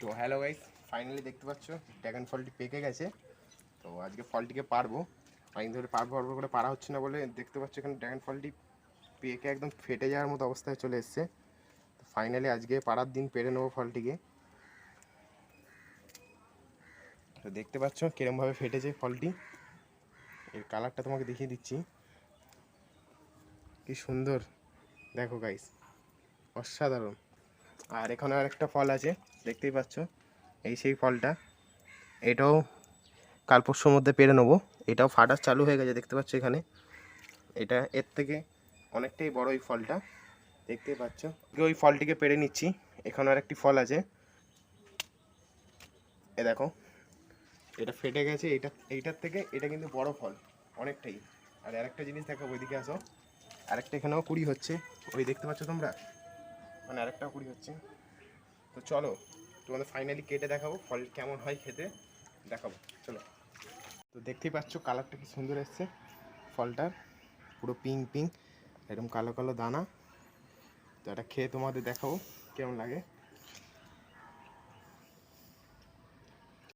তো hello guys finally দেখতে পাচ্ছ ড্রাগন ফলটি পেকে গেছে। তো আজকে ফলটিকে পারব অনেক ধরে পারব পারব করে পারা হচ্ছে না বলে দেখতে পাচ্ছ এখানে ড্রাগন ফলটি পেকে একদম ফেটে যাওয়ার মতো অবস্থায় চলে এসছে। তো ফাইনালি আজকে পাড়ার দিন পেরে নেব ফলটিকে। তো দেখতে পাচ্ছ কিরমভাবে ফেটেছে ফলটি। এর কালারটা তোমাকে দেখিয়ে দিচ্ছি। কি সুন্দর। দেখো গাইস অসাধারণ। আর এখানে আর একটা ফল আছে, দেখতেই পাচ্ছ। এই সেই ফলটা। এটাও কাল পরশুর মধ্যে পেরে নেব। এটাও ফাটার চালু হয়ে গেছে, দেখতে পাচ্ছ এখানে। এটা এর থেকে অনেকটাই বড় এই ফলটা, দেখতেই পাচ্ছ। ওই ফলটিকে পেরে নিচ্ছি। এখানে আর একটি ফল আছে। এ দেখো, এটা ফেটে গেছে। এটা, এইটার থেকে এটা কিন্তু বড় ফল, অনেকটাই। আর আরেকটা জিনিস দেখো ওইদিকে আসো। আরেকটা এখানেও কুড়ি হচ্ছে। ওই দেখতে পাচ্ছ তোমরা? মানে আরেকটা কুড়ি হচ্ছে। তো চলো, তোমাদের ফাইনালি কেটে দেখাবো, ফল কেমন হয় খেতে। দেখাবো, চলো। তো দেখতেই পাচ্ছ কালারটা কি সুন্দর এসছে ফলটার। পুরো পিঙ্ক পিঙ্ক এরকম কালো কালো দানা। তো এটা খেয়ে তোমাদের দেখাবো, কেমন লাগে।